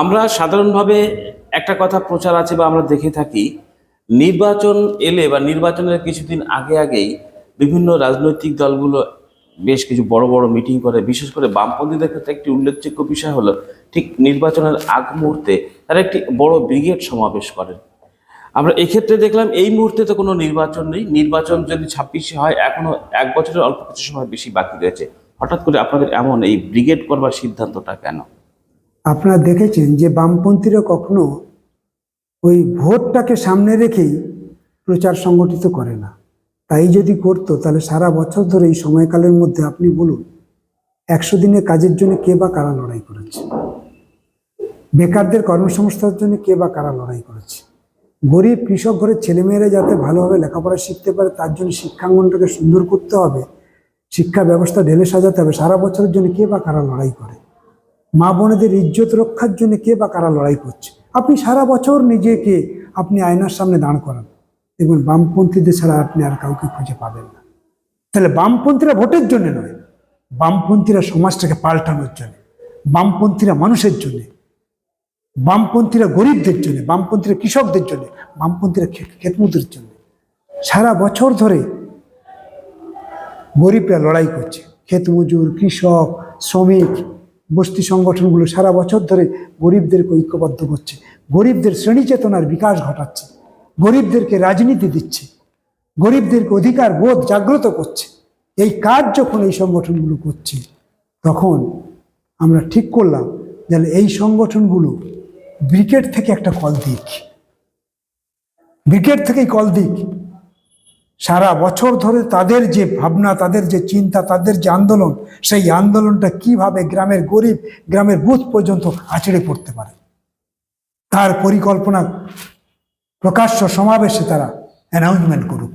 আমরা সাধারণভাবে একটা কথা প্রচার আছে বা আমরা দেখে থাকি, নির্বাচন এলে বা নির্বাচনের কিছুদিন আগে আগেই বিভিন্ন রাজনৈতিক দলগুলো বেশ কিছু বড় বড় মিটিং করে, বিশেষ করে বামপন্থীদের ক্ষেত্রে একটি উল্লেখযোগ্য বিষয় হলো, ঠিক নির্বাচনের আগ মুহূর্তে তারা একটি বড় ব্রিগেড সমাবেশ করেন আমরা এক্ষেত্রে দেখলাম এই মুহূর্তে তো কোনো নির্বাচন নেই, নির্বাচন যদি ছাব্বিশে হয়, এখনও এক বছরের অল্প কিছু সময় বেশি বাকি রয়েছে। হঠাৎ করে আপনাদের এমন এই ব্রিগেড করবার সিদ্ধান্তটা কেন? আপনারা দেখেছেন যে বামপন্থীরা কখনো ওই ভোটটাকে সামনে রেখেই প্রচার সংগঠিত করে না। তাই যদি করতো, তাহলে সারা বছর ধরে এই সময়কালের মধ্যে আপনি বলুন, একশো দিনের কাজের জন্য কে বা কারা লড়াই করেছে? বেকারদের কর্মসংস্থার জন্য কে বা কারা লড়াই করেছে? গরিব কৃষক ঘরের ছেলেমেয়েরা যাতে ভালোভাবে লেখাপড়া শিখতে পারে, তার জন্য শিক্ষাঙ্গনটাকে সুন্দর করতে হবে, শিক্ষা ব্যবস্থা ঢেলে সাজাতে হবে, সারা বছরের জন্য কে বা কারা লড়াই করে? মা বোনেদের ইজ্জত রক্ষার জন্য কে বা কারা লড়াই করছে? আপনি সারা বছর নিজেকে আপনি আয়নার সামনে দাঁড় করান। দেখবেন বামপন্থীদের ছাড়া আপনি আর কাউকে খুঁজে পাবেন না। তাহলে বামপন্থীরা ভোটের জন্য নয়, বামপন্থীরা সমাজটাকে পাল্টানোর জন্য, বামপন্থীরা মানুষের জন্য, বামপন্থীরা গরিবদের জন্য, বামপন্থীরা কৃষকদের জন্য, বামপন্থীরা খেতমুদের জন্য। সারা বছর ধরে গরিবরা লড়াই করছে ক্ষেত মজুর কৃষক, শ্রমিক বস্তি সংগঠনগুলো সারা বছর ধরে গরিবদেরকে ঐক্যবদ্ধ করছে। গরিবদের শ্রেণি চেতনার বিকাশ ঘটাচ্ছে। গরিবদেরকে রাজনীতি দিচ্ছে। গরিবদেরকে অধিকার বোধ জাগ্রত করছে। এই কাজ যখন এই সংগঠনগুলো করছে, তখন আমরা ঠিক করলাম যে এই সংগঠনগুলো ব্রিগেড থেকে একটা কল দিক। ব্রিকেট থেকেই কল দিক। সারা বছর ধরে তাদের যে ভাবনা, তাদের যে চিন্তা, তাদের যে আন্দোলন, সেই আন্দোলনটা কীভাবে গ্রামের গরিব, গ্রামের বুথ পর্যন্ত আছড়ে পড়তে পারে? তার পরিকল্পনা প্রকাশ্য সমাবেশে তারা অ্যানাউন্সমেন্ট করুক।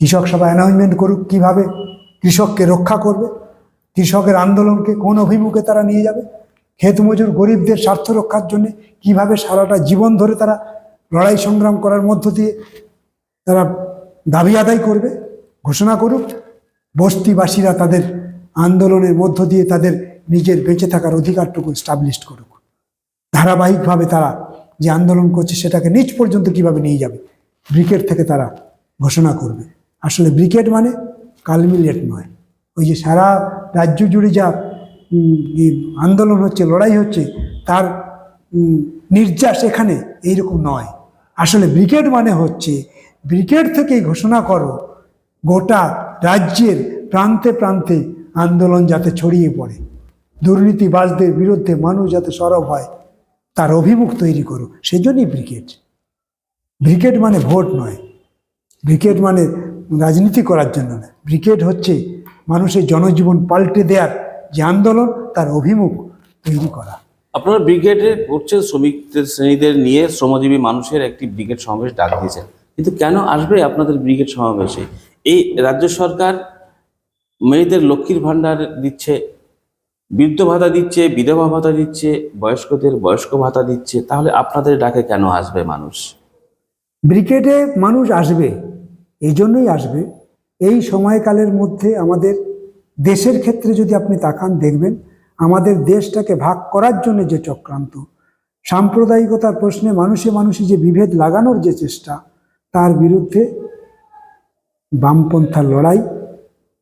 কৃষক সভা অ্যানাউন্সমেন্ট করুক কীভাবে? কৃষককে রক্ষা করবে? কৃষকের আন্দোলনকে কোন অভিমুখে তারা নিয়ে যাবে? ক্ষেত মজুর গরিবদের স্বার্থ রক্ষার জন্য কীভাবে সারাটা জীবন ধরে তারা লড়াই সংগ্রাম করার মধ্য দিয়ে তারা দাবি আদায় করবে, ঘোষণা করুক। বস্তিবাসীরা তাদের আন্দোলনের মধ্য দিয়ে তাদের নিজের বেঁচে থাকার অধিকারটুকু স্টাবলিশ করুক। ধারাবাহিকভাবে তারা যে আন্দোলন করছে সেটাকে নিচ পর্যন্ত কীভাবে নিয়ে যাবে ব্রিকেট থেকে তারা ঘোষণা করবে। আসলে ব্রিকেট মানে কালমিলেট নয়। ওই যে সারা রাজ্য জুড়ে যা আন্দোলন হচ্ছে, লড়াই হচ্ছে, তার নির্যাস এখানে এইরকম নয়। আসলে ব্রিগেড মানে হচ্ছে ব্রিগেড থেকেই ঘোষণা করো, গোটা রাজ্যের প্রান্তে প্রান্তে আন্দোলন যাতে ছড়িয়ে পড়ে। দুর্নীতিবাজদের বিরুদ্ধে মানুষ যাতে সরব হয়, তার অভিমুখ তৈরি করো। সেজন্যই ব্রিগেড। ব্রিগেড মানে ভোট নয়। ব্রিগেড মানে রাজনীতি করার জন্য নয়। ব্রিগেড হচ্ছে মানুষের জনজীবন পাল্টে দেওয়ার যে আন্দোলন, তার অভিমুখ তৈরি করা। আপনারা ব্রিগেডে করছেন শ্রমিকদের শ্রেণীদের নিয়ে শ্রমজীবী মানুষের একটি ব্রিগেড সমাবেশ ডাক দিয়েছেন। কিন্তু কেন আসবে আপনাদের ব্রিগেড সমাবেশে? এই রাজ্য সরকার মেয়েদের লক্ষ্মীর ভাণ্ডার দিচ্ছে, বৃদ্ধ ভাতা দিচ্ছে, বিধবা ভাতা দিচ্ছে, বয়স্কদের বয়স্ক ভাতা দিচ্ছে, তাহলে আপনাদের ডাকে কেন আসবে মানুষ? ব্রিগেডে মানুষ আসবে, এই জন্যই আসবে। এই সময়কালের মধ্যে আমাদের দেশের ক্ষেত্রে যদি আপনি তাকান, দেখবেন আমাদের দেশটাকে ভাগ করার জন্য যে চক্রান্ত, সাম্প্রদায়িকতার প্রশ্নে মানুষে মানুষে যে বিভেদ লাগানোর যে চেষ্টা তার বিরুদ্ধে বামপন্থার লড়াই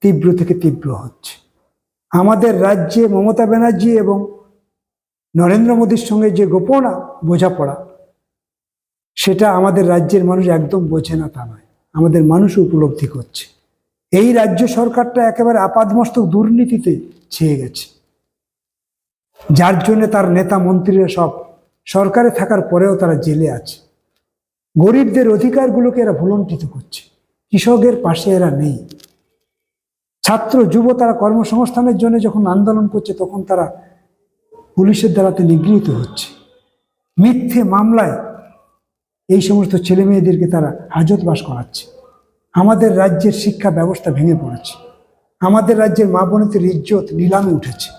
তীব্র থেকে তীব্র হচ্ছে। আমাদের রাজ্যে মমতা ব্যানার্জি এবং নরেন্দ্র মোদীর সঙ্গে যে গোপন বোঝাপড়া, সেটা আমাদের রাজ্যের মানুষ একদম বোঝে না তা নয়। আমাদের মানুষ উপলব্ধি করছে। এই রাজ্য সরকারটা একেবারে আপাদমস্তক দুর্নীতিতে ছেয়ে গেছে। যার জন্য তার নেতা মন্ত্রীরা সব সরকারে থাকার পরেও তারা জেলে আছে। গরিবদের অধিকারগুলোকে এরা ভুলণ্ঠিত করছে। কৃষকের পাশে এরা নেই। ছাত্র, যুব তারা কর্মসংস্থানের জন্য যখন আন্দোলন করছে, তখন তারা পুলিশের দ্বারাতে নিগৃহীত হচ্ছে। মিথ্যে মামলায় এই সমস্ত ছেলে মেয়েদেরকে তারা হাজতবাস করাচ্ছে। আমাদের রাজ্যের শিক্ষা ব্যবস্থা ভেঙে পড়েছে। আমাদের রাজ্যের মা বোনদের ইজ্জত নিলামে উঠেছে।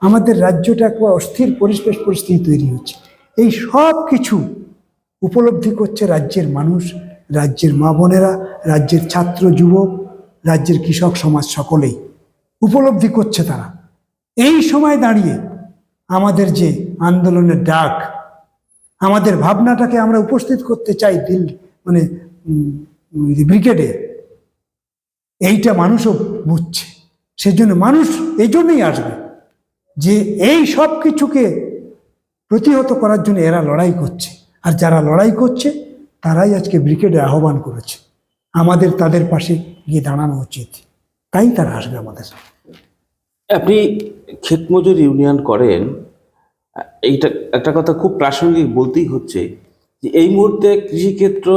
আমাদের রাজ্যটা একবার অস্থির পরিবেশ পরিস্থিতি তৈরি হচ্ছে এই সব কিছু উপলব্ধি করছে রাজ্যের মানুষ, রাজ্যের মা বোনেরা, রাজ্যের ছাত্র যুবক, রাজ্যের কৃষক সমাজ সকলেই। উপলব্ধি করছে তারা। এই সময় দাঁড়িয়ে আমাদের যে আন্দোলনের ডাক, আমাদের ভাবনাটাকে আমরা উপস্থিত করতে চাই দিল মানে ব্রিগেডে, এইটা মানুষও বুঝছে। সেজন্য মানুষ এই জন্যই আসবে যে এই সব কিছুকে প্রতিহত করার জন্য এরা লড়াই করছে। আর যারা লড়াই করছে, তারাই আজকে ব্রিগেডে আহ্বান করেছে। আমাদের তাদের পাশে গিয়ে দাঁড়ানো উচিত। তাই তারা আসবে আমাদের আপনি ক্ষেতমজুর ইউনিয়ন করেন, এইটা একটা কথা খুব প্রাসঙ্গিক বলতেই হচ্ছে যে এই মুহূর্তে কৃষিক্ষেত্র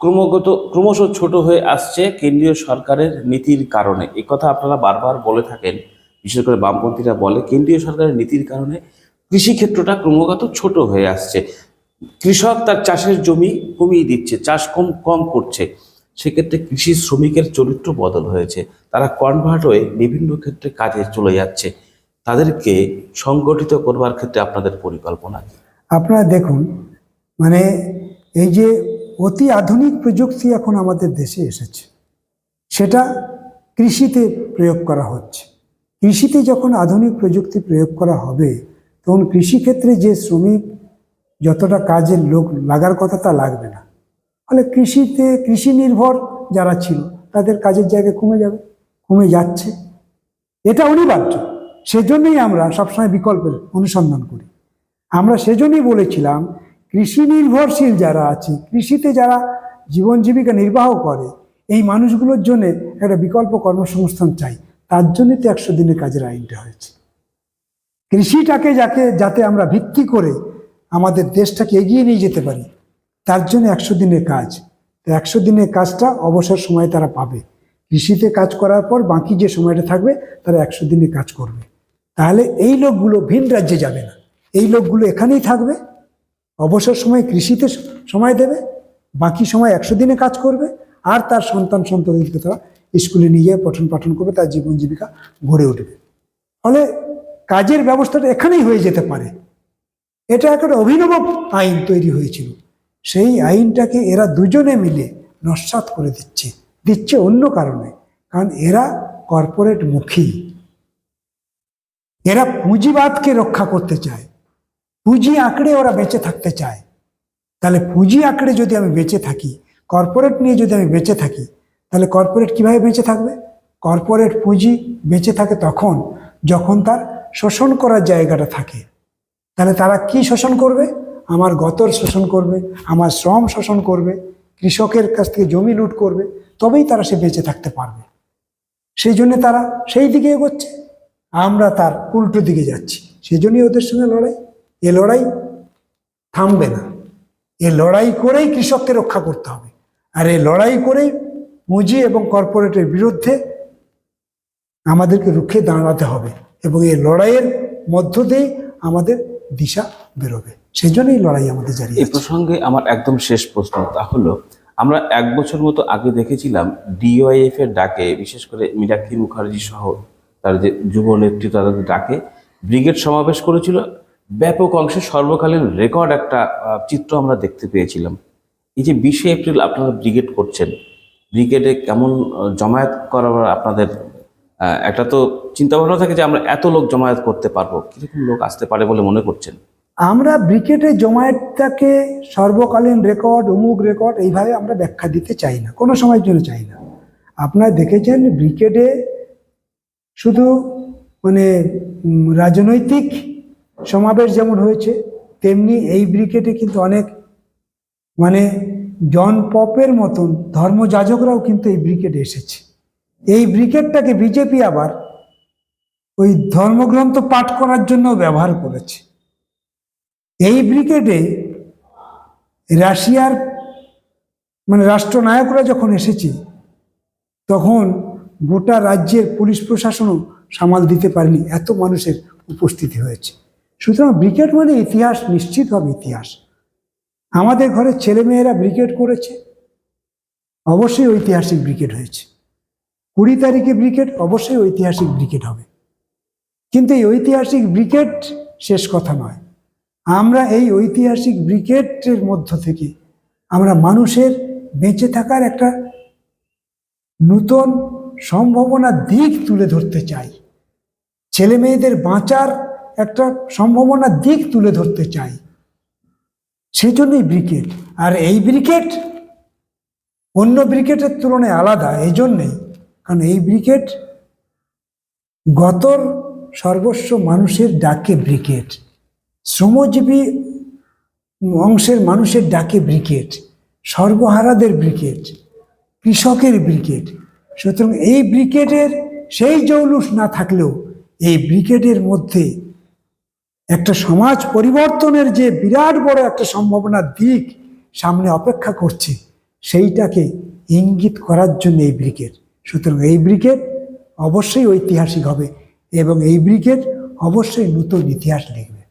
ক্রমাগত, ক্রমশ ছোট হয়ে আসছে কেন্দ্রীয় সরকারের নীতির কারণে। এই কথা আপনারা বারবার বলে থাকেন, বিশেষ করে বামপন্থীরা বলে, কেন্দ্রীয় সরকারের নীতির কারণে কৃষিক্ষেত্রটা ক্রমাগত ছোট হয়ে আসছে। কৃষক তার চাষের জমি কমিয়ে দিচ্ছে, চাষ কম কম করছে। সেক্ষেত্রে কৃষি শ্রমিকের চরিত্র বদল হয়েছে। তারা কনভার্ট হয়ে বিভিন্ন ক্ষেত্রে কাজে চলে যাচ্ছে। তাদেরকে সংগঠিত করবার ক্ষেত্রে আপনাদের পরিকল্পনা কি? আপনারা দেখুন মানে এই যে অতি আধুনিক প্রযুক্তি এখন আমাদের দেশে এসেছে, সেটা কৃষিতে প্রয়োগ করা হচ্ছে। কৃষিতে যখন আধুনিক প্রযুক্তি প্রয়োগ করা হবে, তখন কৃষিক্ষেত্রে যে শ্রমিক যতটা কাজের লোক লাগার কথা তা লাগবে না। ফলে কৃষিতে, কৃষি নির্ভর যারা ছিল, তাদের কাজের জায়গা কমে যাবে, কমে যাচ্ছে। এটা অনিবার্য। সেজন্যই আমরা সবসময় বিকল্পের অনুসন্ধান করি। আমরা সেজন্যই বলেছিলাম, কৃষি নির্ভরশীল যারা আছে, কৃষিতে যারা জীবন জীবিকা নির্বাহ করে, এই মানুষগুলোর জন্য একটা বিকল্প কর্মসংস্থান চাই। তার জন্যই তো একশো দিনের কাজের আইনটা হয়েছে। কৃষিটাকে যাকে, যাতে আমরা ভিত্তি করে আমাদের দেশটাকে এগিয়ে নিয়ে যেতে পারি। তার জন্য একশো দিনের কাজ। তো একশো দিনের কাজটা অবসর সময় তারা পাবে। কৃষিতে কাজ করার পর বাকি যে সময়টা থাকবে, তারা একশো দিনে কাজ করবে। তাহলে এই লোকগুলো ভিন রাজ্যে যাবে না। এই লোকগুলো এখানেই থাকবে। অবসর সময় কৃষিতে সময় দেবে। বাকি সময় একশো দিনে কাজ করবে। আর তার সন্তান সন্ততিকে তারা স্কুলে নিয়ে পঠন পাঠন করবে, তার জীবন জীবিকা গড়ে উঠবে। ফলে কাজের ব্যবস্থাটা এখানেই হয়ে যেতে পারে। এটা একটা অভিনব আইন তৈরি হয়েছিল। সেই আইনটাকে এরা দুজনে মিলে নস্বাত করে দিচ্ছে দিচ্ছে অন্য কারণে। কারণ এরা কর্পোরেট মুখী। এরা পুঁজিবাদকে রক্ষা করতে চায়। পুঁজি আঁকড়ে ওরা বেঁচে থাকতে চায়। তাহলে পুঁজি আঁকড়ে যদি আমি বেঁচে থাকি কর্পোরেট নিয়ে যদি আমি বেঁচে থাকি, তাহলে কর্পোরেট কীভাবে বেঁচে থাকবে? কর্পোরেট পুঁজি বেঁচে থাকে তখন, যখন তার শোষণ করার জায়গাটা থাকে। তাহলে তারা কি শোষণ করবে? আমার গতর শোষণ করবে, আমার শ্রম শোষণ করবে, কৃষকের কাছ থেকে জমি লুট করবে, তবেই তারা সে বেঁচে থাকতে পারবে। সেই জন্য তারা সেই দিকে এগোচ্ছে। আমরা তার উল্টো দিকে যাচ্ছি। সেই জন্যই ওদের সঙ্গে লড়াই। এ লড়াই থামবে না। এ লড়াই করেই কৃষককে রক্ষা করতে হবে। আর এই লড়াই করেই পুঁজি এবং কর্পোরেটের বিরুদ্ধে আমাদেরকে রুখে দাঁড়াতে হবে। এবং এই লড়াইয়ের মধ্য দিয়ে আমাদের দিশা বেরোবে। সেই জন্যই লড়াই আমাদের জারি এই প্রসঙ্গে আমার একদম শেষ প্রশ্ন তা হলো আমরা এক বছর মতো আগে দেখেছিলাম ডিওয়াইএফ এর ডাকে বিশেষ করে মীনাক্ষী মুখার্জি সহ তার যে যুব নেত্রী তাদের ডাকে ব্রিগেড সমাবেশ করেছিল। ব্যাপক অংশে সর্বকালীন রেকর্ড একটা চিত্র আমরা দেখতে পেয়েছিলাম। এই যে বিশে এপ্রিল আপনারা ব্রিগেড করছেন ব্রিগেডে কেমন জমায়েত করার আপনাদের একটা তো চিন্তা ভাবনা থাকে যে আমরা এত লোক জমায়েত করতে পারব, কীরকম লোক আসতে পারে বলে মনে করছেন? আমরা ব্রিকেটে জমায়েতটাকে সর্বকালীন রেকর্ড, অমুক রেকর্ড এইভাবে আমরা ব্যাখ্যা দিতে চাই না, কোনো সময়ের জন্য চাই না। আপনারা দেখেছেন ব্রিকেটে শুধু মানে রাজনৈতিক সমাবেশ যেমন হয়েছে, তেমনি এই ব্রিকেটে কিন্তু অনেক মানে জন পপের মতন ধর্মযাজকরাও কিন্তু এই ব্রিকেটে এসেছে। এই ব্রিকেডটাকে বিজেপি আবার ওই ধর্মগ্রন্থ পাঠ করার জন্য ব্যবহার করেছে। এই ব্রিগেডে রাশিয়ার মানে রাষ্ট্রনায়করা যখন এসেছে, তখন গোটা রাজ্যের পুলিশ প্রশাসনও সামাল দিতে পারেনি, এত মানুষের উপস্থিতি হয়েছে। সুতরাং ব্রিগেড মানে ইতিহাস, নিশ্চিত হবে ইতিহাস। আমাদের ঘরের ছেলেমেয়েরা ব্রিগেড করেছে, অবশ্যই ঐতিহাসিক ব্রিগেড হয়েছে। কুড়ি তারিখে ব্রিকেট, অবশ্যই ঐতিহাসিক ব্রিকেট হবে। কিন্তু এই ঐতিহাসিক ব্রিকেট শেষ কথা নয়। আমরা এই ঐতিহাসিক ব্রিকেটের মধ্য থেকে আমরা মানুষের বেঁচে থাকার একটা নূতন সম্ভাবনার দিক তুলে ধরতে চাই। ছেলে মেয়েদের বাঁচার একটা সম্ভাবনার দিক তুলে ধরতে চাই। সেই জন্যই ব্রিগেড আর এই ব্রিকেট অন্য ব্রিকেটের তুলনায় আলাদা এই জন্যেই কারণ এই ব্রিকেট গতর সর্বস্ব মানুষের ডাকে ব্রিকেট। শ্রমজীবী অংশের মানুষের ডাকে ব্রিকেট। সর্বহারাদের ব্রিকেট। কৃষকের ব্রিকেট। সুতরাং এই ব্রিকেটের সেই জৌলুস না থাকলেও এই ব্রিকেটের মধ্যে একটা সমাজ পরিবর্তনের যে বিরাট বড় একটা সম্ভাবনার দিক সামনে অপেক্ষা করছে, সেইটাকে ইঙ্গিত করার জন্য এই ব্রিগেড সুতরাং এই ব্রিগেড অবশ্যই ঐতিহাসিক হবে এবং এই ব্রিগেড অবশ্যই নতুন ইতিহাস লিখবে।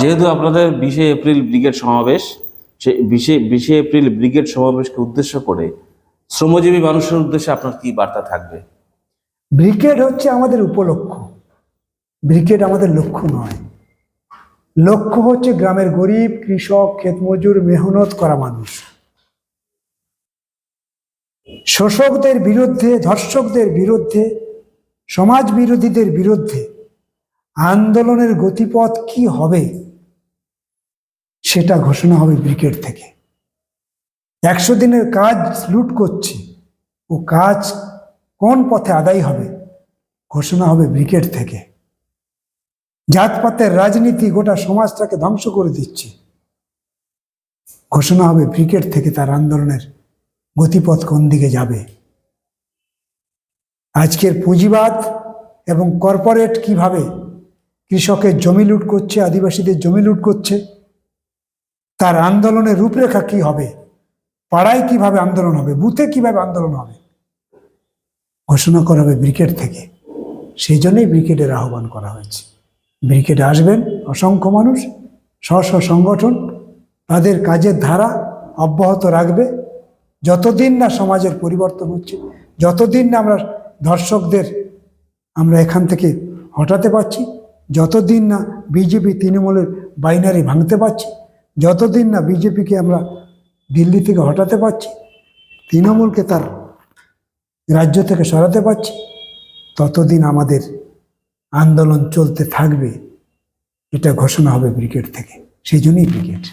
যেহেতু আপনাদের বিশে এপ্রিল ব্রিগেড সমাবেশ সে বিশে বিশে এপ্রিল ব্রিগেড সমাবেশকে উদ্দেশ্য করে শ্রমজীবী মানুষের উদ্দেশ্যে আপনার কি বার্তা থাকবে? ব্রিগেড হচ্ছে আমাদের উপলক্ষ ব্রিগেড আমাদের লক্ষ্য নয়। লক্ষ্য হচ্ছে গ্রামের গরিব কৃষক ক্ষেতমজুর মেহনত করা মানুষ। শোষকদের বিরুদ্ধে, ধর্ষকদের বিরুদ্ধে, সমাজ বিরোধীদের বিরুদ্ধে আন্দোলনের গতিপথ কি হবে সেটা ঘোষণা হবে ব্রিগেড থেকে। একশো দিনের কাজ লুট করছি ও কাজ কোন পথে আদায় হবে ঘোষণা হবে ব্রিগেড থেকে। জাতপাতের রাজনীতি গোটা সমাজটাকে ধ্বংস করে দিচ্ছে। ঘোষণা হবে ব্রিগেড থেকে তার আন্দোলনের গতিপথ কোন দিকে যাবে? আজকের পুঁজিবাদ এবং কর্পোরেট কীভাবে কৃষকের জমি লুট করছে, আদিবাসীদের জমি লুট করছে, তার আন্দোলনের রূপরেখা কি হবে? পাড়ায় কীভাবে আন্দোলন হবে? বুথে কীভাবে আন্দোলন হবে? ঘোষণা করা হবে ব্রিকেট থেকে। সেই জন্যই ব্রিকেটের আহ্বান করা হয়েছে। ব্রিগেড আসবেন, অসংখ্য মানুষ স্ব সংগঠন, তাদের কাজের ধারা অব্যাহত রাখবে। যতদিন না সমাজের পরিবর্তন হচ্ছে, যতদিন না আমরা দর্শকদের আমরা এখান থেকে হটাতে পারছি, যতদিন না বিজেপি তৃণমূলের বাইনারি ভাঙতে পারছি, যতদিন না বিজেপিকে আমরা দিল্লি থেকে হটাতে পারছি, তৃণমূলকে তার রাজ্য থেকে সরাতে পারছি, ততদিন আমাদের আন্দোলন চলতে থাকবে, এটা ঘোষণা হবে ব্রিগেড থেকে। সেই জন্যই ব্রিগেড